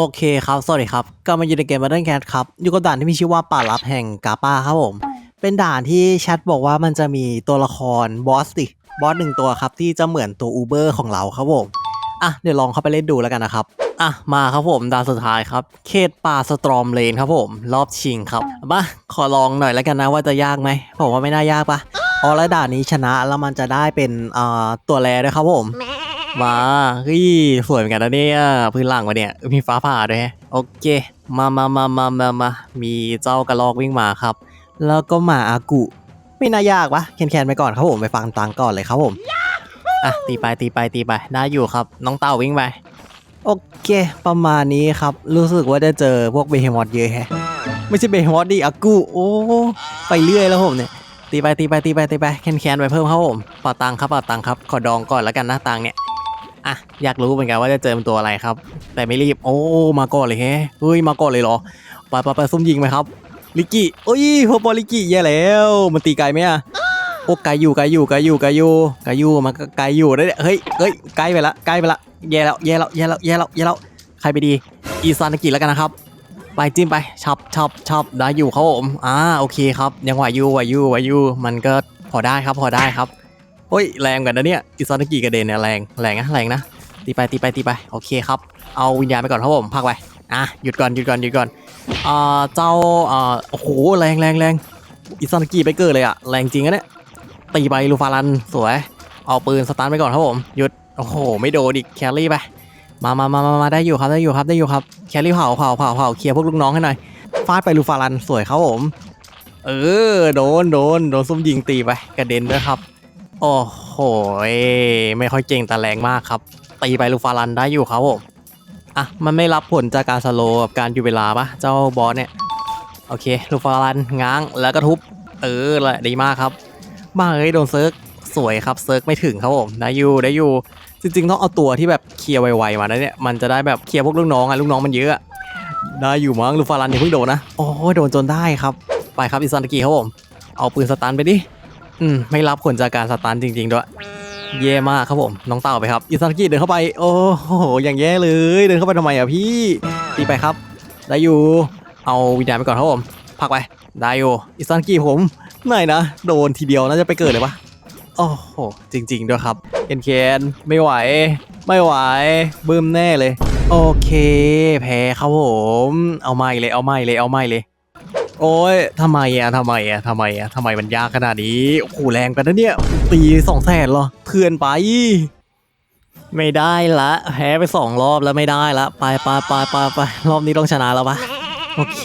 โอเคครับ สวัสดีครับ ก็มาอยู่ในเกม Battle Cat ครับ อยู่กับด่านที่มีชื่อว่าป่าลับแห่งกาป้าครับผม เป็นด่านที่แชทบอกว่ามันจะมีตัวละครบอสดิบอสหนึ่งตัวครับ ที่จะเหมือนตัวอูเบอร์ของเราครับผม อะ เดี๋ยวลองเข้าไปเล่นดูแล้วกันนะครับ อะ มาครับผม ด่านสุดท้ายครับ เขตป่าสตรอมเลนครับผม รอบชิงครับมาขอลองหน่อยแล้วกันนะว่าจะยากไหมผมว่าไม่น่ายากปะอ๋อแล้วด่านนี้ชนะแล้วมันจะได้เป็นอ่าตัวแรด้วยครับผม มาเฮ้ยสวยเหมือนกันนะเนี่ยพื้นหลังวะเนี่ยมีฟ้าผ่าด้วยฮะโอเค มามามามามามามีเจ้ากระรอกวิ่งมาครับ แล้วก็หมาอากุ ไม่น่ายากวะแคนแคนไปก่อนครับผมไปฟังตังก่อนเลยครับผมอะตีไปตีไปตีไปได้อยู่ครับ น้องเต่าวิ่งไปโอเคประมาณนี้ครับ รู้สึกว่าจะเจอพวกเบฮมอสเยอะแฮะไม่ใช่เบฮมอสดิอากุโอ้ไปเรื่อยแล้วผมเนี่ยตีไปตีไปตีไปตีไปแคนแคนไปเพิ่มครับผมเป่าตังครับเป่าตังครับขอดองก่อนแล้วกันนะตังเนี่ย อะอยากรู้เหมือนกันว่าจะเจอเป็นตัวอะไรครับ แต่ไม่รีบ โอ้มาก่อนเลยแฮะเฮ้ยมาก่อนเลยเหรอไปไปไปซุ่มยิงไหมครับลิกกี้โอ้ยพวกบอลิกกี้แย่แล้ว มันตีไกลไหมอะโอ้ไกลอยู่ไกลอยู่ไกลอยู่ไกลอยู่ไกลอยู่มันก็ไกลอยู่ได้เนี่ยเฮ้ยเฮ้ยใกล้ไปละใกล้ไปละแย่แล้วแย่แล้วแย่แล้วแย่แล้วแย่แล้วใครไปดี อีซานากิแล้วกันนะครับ ไปจิ้มไปชับชับชับได้อยู่ครับผมอ่าโอเคครับ ยังไหวอยู่ไหวอยู่ไหวอยู่มันก็พอได้ครับพอได้ครับ เฮ้ยแรงกันนะเนี่ยอิซานากิกระเด็นเนี่ยแรงแรงนะแรงนะตีไปตีไปตีไปโอเคครับเอาวิญญาณไปก่อนครับผมพักไปอะหยุดก่อนหยุดก่อนหยุดก่อนอ่าเจ้าอ่าโอ้โหแรงแรงแรงอิซานากิไปเกิดเลยอะแรงจริงอะเนี่ยตีไปลูฟารันสวย เอาปืนสตาร์ทไปก่อนครับผมหยุดโอ้โหไม่โดนอีกแครี่ไปมามามามามาได้อยู่ครับได้อยู่ครับได้อยู่ครับแครี่เผาเผาเผาเผาเคลียร์พวกลูกน้องให้หน่อยฟาดไปลูฟารันสวยครับผม เออโดนโดนโดนซุ่มยิงตีไปกระเด็นด้วยครับ โอ้โหไม่ค่อยเก่งแต่แรงมากครับ ตีไปลูฟารันได้อยู่ครับผมอะมันไม่รับผลจากการสโลว์กับการอยู่เวลาปะเจ้าบอสเนี่ยโอเคลูฟารันง้างแล้วก็ทุบเออแหละดีมากครับมาเอ้ยโดนเซิร์กสวยครับเซิร์กไม่ถึงครับผมได้อยู่ได้อยู่จริงๆต้องเอาตัวที่แบบเคลียร์ไวๆมานะเนี่ยมันจะได้แบบเคลียร์พวกลูกน้องอะลูกน้องมันเยอะได้อยู่มั้งลูฟารันอย่าเพิ่งโดนนะโอ้โดนจนได้ครับไปครับอิซานตะกี้ครับผมเอาปืนสตันไปดิ อืมไม่รับผลจากการสตันจริง ๆ ด้วย เย่มากครับผมน้องเต่าไปครับอิซากิเดินเข้าไป โอ้โหอย่างแย่เลยเดินเข้าไปทำไมอะพี่ตีไปครับ ได้อยู่เอาวิญญาณไปก่อนครับผมพักไปได้อยู่อิซากิผมไม่นะโดนทีเดียวน่าจะไปเกิดเลยปะโอ้โหจริง ๆ ด้วยครับเคนเคนไม่ไหว ไม่ไหวบึ้มแน่เลย โอเค แพ้ครับผม เอาไม่เลยเอาไม่เลยเอาไม่เลย โอ้ยทำไมอะทำไมอะทำไมอะทำไมมันยากขนาดนี้ โอ้โหแรงไปนะเนี่ย ตีสองแสนเหรอเพื่อนไป ไม่ได้ละแพ้ไปสองรอบแล้วไม่ได้ละ ไปไปไปไปไปรอบนี้ต้องชนะแล้วปะโอเค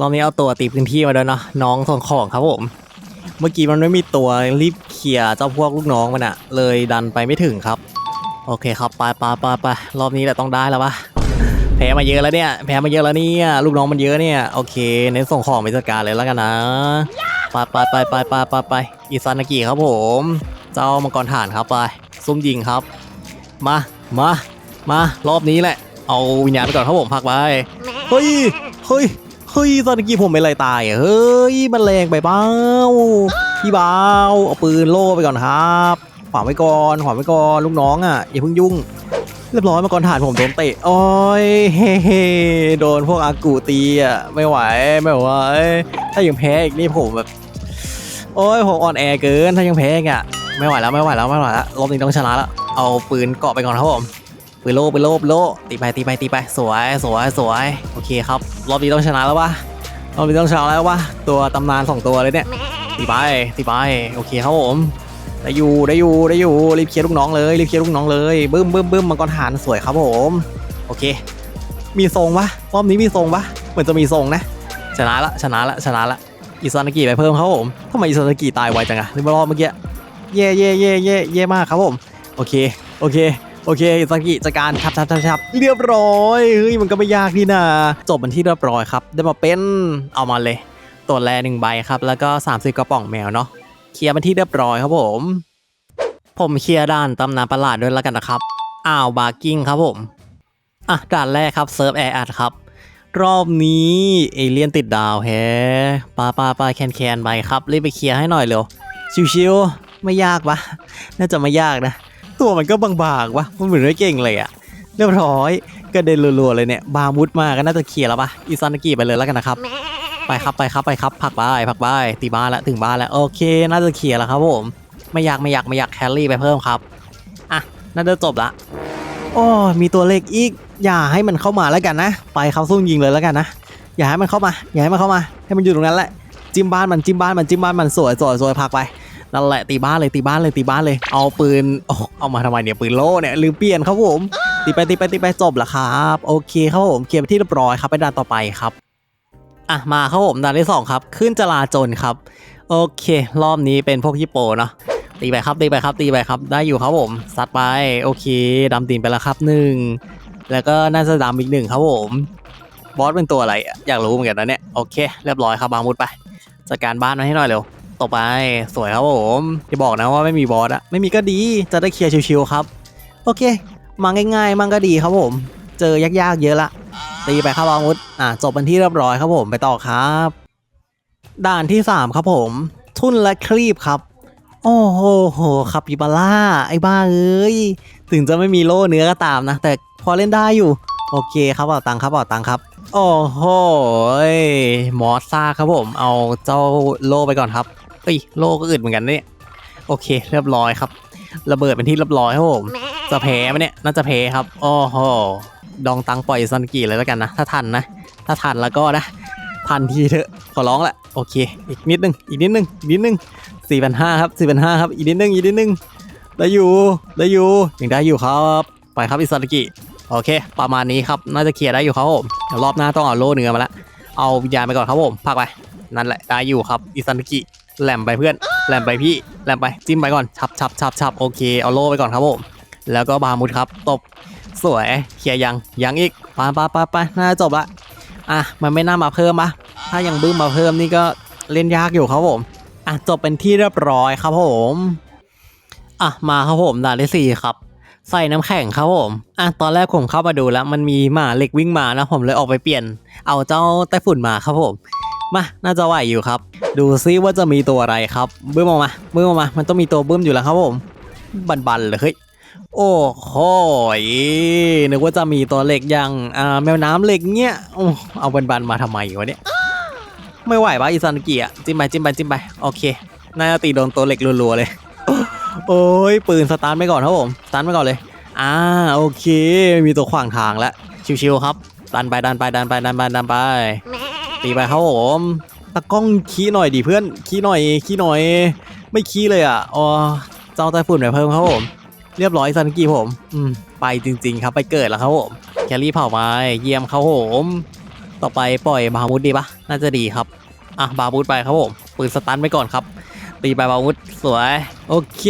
รอบนี้เอาตัวตีพื้นที่มาด้วยเนาะน้องส่งของครับผม เมื่อกี้มันไม่มีตัวรีบเคลียร์เจ้าพวกลูกน้องมันอะเลยดันไปไม่ถึงครับ โอเคครับไปไปไปไปรอบนี้แหละต้องได้แล้วปะ พ้มาเยอะแล้วเนี่ย แพ้มาเยอะแล้วเนี่ย ลูกน้องมันเยอะเนี่ย โอเค เน้นส่งของไปจัดการเลยแล้วกันนะ ไปไปไปไปไปไปไปอิซานากิครับผม เจ้ามังกรถ่านครับไป ซุ่มยิงครับ มา มา มารอบนี้แหละ เอาวิญญาณไปก่อนครับผมพักไว้ เฮ้ย เฮ้ย เฮ้ยซานากิผมเป็นอะไรตายเฮ้ย มันแรงไปเปล่าพี่บ่าวเอาปืนโล่ไปก่อนครับขวางไว้ก่อนขวางไว้ก่อนลูกน้องอะอย่าเพิ่งยุ่ง เรียบร้อยมาก่อนฐานผมโดนเตะโอ้ยเฮ้เฮโดนพวกอากูตีอะไม่ไหวไม่ไหวถ้ายังแพ้อีกนี่ผมแบบ โอ้ยผมอ่อนแอเกินถ้ายังแพ้อีกอะไม่ไหวแล้วไม่ไหวแล้วไม่ไหวแล้วรอบนี้ต้องชนะแล้วเอาปืนเกาะไปก่อนครับผมปืนโล่ปืนโล่ปืนโล่ตีไปตีไปตีไปสวยสวยสวยโอเคครับ รอบนี้ต้องชนะแล้ววะรอบนี้ต้องชนะแล้ววะตัวตำนานสองตัวเลยเนี่ยตีไปตีไปโอเคครับผม ได้อยู่ได้อยู่ได้อยู่รีบเคลียร์ลูกน้องเลยรีบเคลียร์ลูกน้องเลยบึ้มบึ้มบึ้มมังกรฐานสวยครับผมโอเค มีทรงปะรอบนี้มีทรงปะเหมือนจะมีทรงนะชนะละชนะละชนะละอิซานากิไปเพิ่มครับผมทำไมอิซานากิตายไวจังอะที่มารอบเมื่อกี้เย่เย่เย่เย่เย่มากครับผมโอเคโอเคโอเคอิซานากิจัดการทับทับทับทับเรียบร้อยเฮ้ยมันก็ไม่ยากนี่นาจบมันที่เรียบร้อยครับได้มาเป็นเอามาเลยตัวแรหนึ่งใบครับแล้วก็ 30 กระป๋องแมวเนาะ เคลียร์เป็นที่เรียบร้อยครับผม ผมเคลียร์ด่านตำนานประหลาดด้วยแล้วกันนะครับอ้าวบาร์กิ้งครับผมอะด่านแรกครับเซิร์ฟแอร์อัดครับ รอบนี้เอเลี่ยนติดดาวแฮปาปาปาแคนแคนไปครับรีบไปเคลียร์ให้หน่อยเร็วชิวๆไม่ยากปะน่าจะไม่ยากนะ ตัวมันก็บางๆวะมันเหมือนไม่เก่งเลยอะเรียบร้อยกระเด็นรัวๆเลยเนี่ย บามุดมาก็น่าจะเคลียร์แล้วปะอิซานากิไปเลยแล้วกันนะครับ ไปครับไปครับไปครับผักไปผักไปตีบ้านแล้วถึงบ้านแล้วโอเค น่าจะเคลียร์แล้วครับผม ไม่อยากไม่อยากไม่อยากแคลรี่ไปเพิ่มครับอะน่าจะจบละโอ้มีตัวเลขอีก อย่าให้มันเข้ามาแล้วกันนะ ไปเขาซุ่มยิงเลยแล้วกันนะอย่าให้มันเข้ามาอย่าให้มันเข้ามา ให้มันอยู่ตรงนั้นแหละจิ้มบ้านมันจิ้มบ้านมันจิ้มบ้านมันสวยสวยสวยพักไปนั่นแหละตีบ้านเลยตีบ้านเลยตีบ้านเลย เอาปืนเอามาทำไมเนี่ยปืนโล่เนี่ยลืมเปลี่ยนครับผมตีไปตีไปตีไปจบแล้วครับ โอเคครับผมเคลียร์ไปที่เรียบร้อยครับไปด่านต่อไปครับ อะมาครับผมด่านที่สองครับ ขึ้นจราจรครับ โอเค รอบนี้เป็นพวกฮิปโปเนาะตีไปครับตีไปครับตีไปครับ ได้อยู่ครับผมซัดไปโอเคดำตีนไปแล้วครับหนึ่งแล้วก็น่าจะดำอีกหนึ่งครับผมบอสเป็นตัวอะไรอยากรู้เหมือนกันนะเนี่ยโอเค เรียบร้อยครับบางมุดไปจัดการบ้านมาให้หน่อยเร็วต่อไปสวยครับผมอย่าบอกนะว่าไม่มีบอสอะไม่มีก็ดีจะได้เคลียร์ชิวๆครับ โอเค มาง่ายๆ มั่งก็ดีครับผม เจอยากๆเยอะละ ตีไปครับบางุดอะจบเป็นที่เรียบร้อยครับผมไปต่อครับ ด่านที่ 3 ครับผม ทุ่นและครีบครับ โอ้โหโหคาปิบาร่าไอ้บ้าเอ้ย ถึงจะไม่มีโล่เนื้อก็ตามนะ แต่พอเล่นได้อยู่ โอเคครับเอาตังครับเอาตังครับ โอ้โหยมอสซ่าครับผม เอาเจ้าโล่ไปก่อนครับเอ้ยโล่ก็อึดเหมือนกันเนี่ยโอเค เรียบร้อยครับ ระเบิดเป็นที่เรียบร้อยครับผมจะแพ้ไหมเนี่ยน่าจะแพ้ครับโอ้โห ดองตังปล่อยซันกิเลยแล้วกันนะ ถ้าทันนะ ถ้าทันแล้วก็นะ ทันทีเถอะ ขอร้องแหละ โอเค อีกนิดนึง อีกนิดนึง อีกนิดนึงสี่พันห้าครับสี่พันห้าครับ อีกนิดนึง อีกนิดนึง ได้อยู่ ได้อยู่ ยังได้อยู่ครับ ไปครับอิซากิโอเค ประมาณนี้ครับ น่าจะเคลียร์ได้อยู่ครับผมรอบหน้าต้องเอาโล่เนื้อมาละ เอาวิญญาณไปก่อนครับผม พักไป นั่นแหละ ได้อยู่ครับอิซากิแหลมไปเพื่อน แหลมไปพี่ แหลมไป จิ้มไปก่อน ชับชับชับชับโอเค เอาโล่ไปก่อนครับผม แล้วก็บามุดครับ ตบ สวยเคลียร์ยังยังอีกปไปไปไปน่าจะจบละอะมันไม่น่ามาเพิ่มปะถ้ายังบึ้มมาเพิ่มนี่ก็เล่นยากอยู่ครับผมอะจบเป็นที่เรียบร้อยครับผมอะมาครับผมด่านที่สี่ครับใส่น้ำแข็งครับผมอะตอนแรกผมเข้ามาดูแล้ว มันมีหมาเหล็กวิ่งมานะผมเลยออกไปเปลี่ยน เอาเจ้าไต้ฝุ่นมาครับผม มาน่าจะไหวอยู่ครับ ดูซิว่าจะมีตัวอะไรครับ บึ้มออกมาบึ้มออกมา มันต้องมีตัวบึ้มอยู่แล้วครับผม บันๆเลยเฮ้ย โอ้โหนึกว่าจะมีตัวเหล็กย่างอ่าแมวน้ำเหล็กเงี้ยโอ้เอาบันๆมาทำไมวะเนี่ยไม่ไหวปะอิซานุกิอะจิ้มไปจิ้มไปจิ้มไปโอเคน่าจะตีโดนตัวเหล็กรัวๆเลย โอ้ยปืนสตาร์ทไปก่อนครับผมสตาร์ทไปก่อนเลย อ่าโอเค มีตัวขวางทางแล้วชิวๆครับ ดันไปดันไปดันไปดันไปดันไป ตีไปครับผมตะกล้องขี้หน่อยดิเพื่อนขี้หน่อยขี้หน่อย ไม่ขี้เลยอะอ๋อเจ้าไต้ฝุ่นไปเพิ่มครับผม เรียบร้อยซันกี้ผม อืม ไปจริง ๆ ครับไปเกิดแล้วครับผม แคลรี่เผาไปเยี่ยมครับผม ต่อไปปล่อยบามุดดีปะน่าจะดีครับ อะบามุดไปครับผมปืนสตันไปก่อนครับ ตีไปบามุดสวย โอเค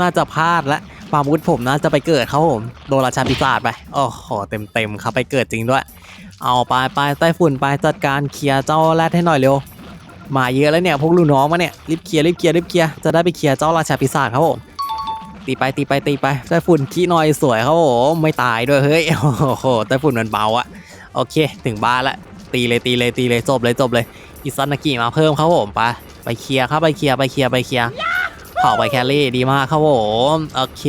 น่าจะพลาดล้วบามุดผมน่าจะไปเกิดครับผมโดนราชาปีศาจไปโอ้โหเต็มๆครับไปเกิดจริงด้วย เอาไปไปใต้ฝุ่นไปจัดการเคลียร์เจ้าแรดให้หน่อยเร็วมาเยอะแล้วเนี่ยพวกลูกน้องมาเนี่ยรีบเคลียร์รีบเคลียร์รีบเคลียร์จะได้ไปเคลียร์เจ้าราชาปีศาจครับผม ตีไปตีไปตีไปไต้ฝุ่นขี้น่อยสวยครับผมไม่ตายด้วยเฮ้ยโอ้โหไต้ฝุ่นมันเบาอะโอเค ถึงบ้านละตีเลยตีเลยตีเลยจบเลยจบเลยอิซานากิมาเพิ่มครับผมไปไปเคลียร์ครับไปเคลียร์ไปเคลียร์ไปเคลียร์เผาไปแคลรี่ดีมากครับผมโอเค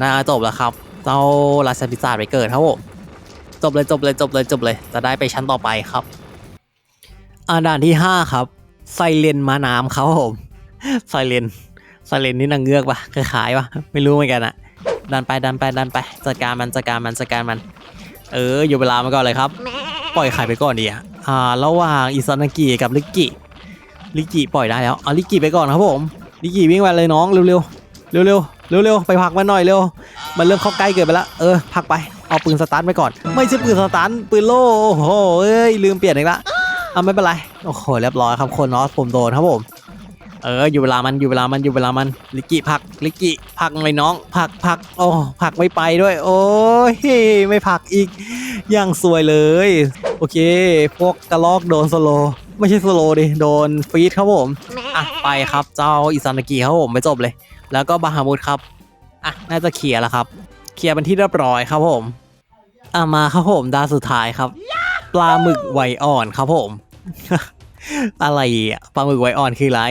น่าจบแล้วครับเจ้าราชาปิศาจไปเกิดครับผมจบเลยจบเลยจบเลยจบเลย จะได้ไปชั้นต่อไปครับอ่าด่านที่ห้าครับไซเลนมาน้ำครับผมไซเลน ซาเลนนี่นางเงือกปะคล้ายๆปะไม่รู้เหมือนกันอะดันไปดันไปดันไปจัดการมันจัดการมันจัดการมัน เอออยู่เวลามาก่อนเลยครับ ปล่อยไข่ไปก่อนดีอะอ่าระหว่างอิซานากิกับลิกกิลิกกิปล่อยได้แล้วเอาลิกกิไปก่อนครับผมลิกกิวิ่งไปเลยน้องเร็วเร็วเร็วเร็วเร็วเร็วๆไปผักมันหน่อยเร็วมันเริ่มเข้าใกล้เกินไปแล้วเออผักไปเอาปืนสตาร์ทไปก่อน ไม่ใช่ปืนสตาร์ทปืนโล่โอ้โหเอ้ยลืมเปลี่ยนอีกละเอาไม่เป็นไรโอ้โหเรียบร้อยครับคนนอสผมโดนครับผม เอออยู่เวลามันอยู่เวลามันอยู่เวลามันลิกกี้พักลิกกี้พักเลยน้องพักพักโอ้พักไม่ไปด้วย โอ้ยไม่พักอีกอย่างสวยเลย โอเค พวกกระลอกโดนสโลว์ไม่ใช่สโลว์ดิโดนฟีดครับผมอะไปครับเจ้าอิซานากิครับผมไปจบเลย แล้วก็บาฮามุดครับอะน่าจะเคลียร์แล้วครับ เคลียร์เป็นที่เรียบร้อยครับผมอะมาครับผมดาวสุดท้ายครับ ปลาหมึกไวอ่อนครับผม อะไรอะปลาหมึกไวอ่อนคืออะไร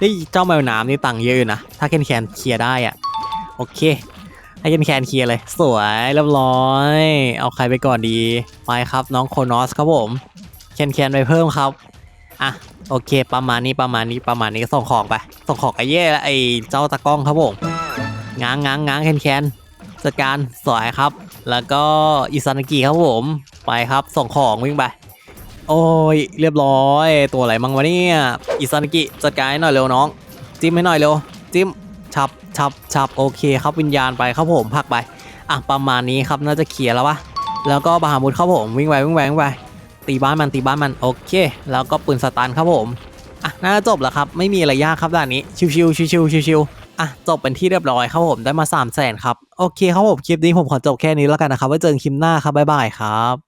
นี่เจ้าแมวน้ำนี่ตังเยอะอยู่นะ ถ้าแคนแคนเคลียร์ได้อะ โอเค ให้เคนแคนเคลียร์เลย สวยเรียบร้อย เอาใครไปก่อนดี ไปครับน้องโคนอสครับผม แคนแคนไปเพิ่มครับ อะ โอเค ประมาณนี้ประมาณนี้ประมาณนี้ส่งของไป ส่งของไอ้เย่และไอ้เจ้าตะกล้องครับผม ง้างง้างง้างแคนแคนจัดการสวยครับ แล้วก็อิซานากิครับผม ไปครับ ส่งของวิ่งไป โอ้ยเรียบร้อย ตัวอะไรมั่งวะเนี่ยอิซานกิจัดการให้หน่อยเร็วน้อง จิ้มให้หน่อยเร็ว จิ้มฉับฉับฉับโอเคครับวิญญาณไปครับผมผลักไป อะประมาณนี้ครับน่าจะเคลียร์แล้ววะแล้วก็บาฮามุดครับผมวิ่งไปวิ่งไปวิ่งไปตีบ้านมันตีบ้านมันโอเค แล้วก็ปืนสตันครับผมอะน่าจะจบแล้วครับไม่มีอะไรยากครับด่านนี้ชิวๆชิวๆชิวๆอะจบเป็นที่เรียบร้อยครับผมได้มา3 0 0 0 0 0ครับโอเคครับผมคลิปนี้ผมขอจบแค่นี้แล้วกันนะครับไว้เจอกันคลิปหน้าครับบ๊ายบายครับ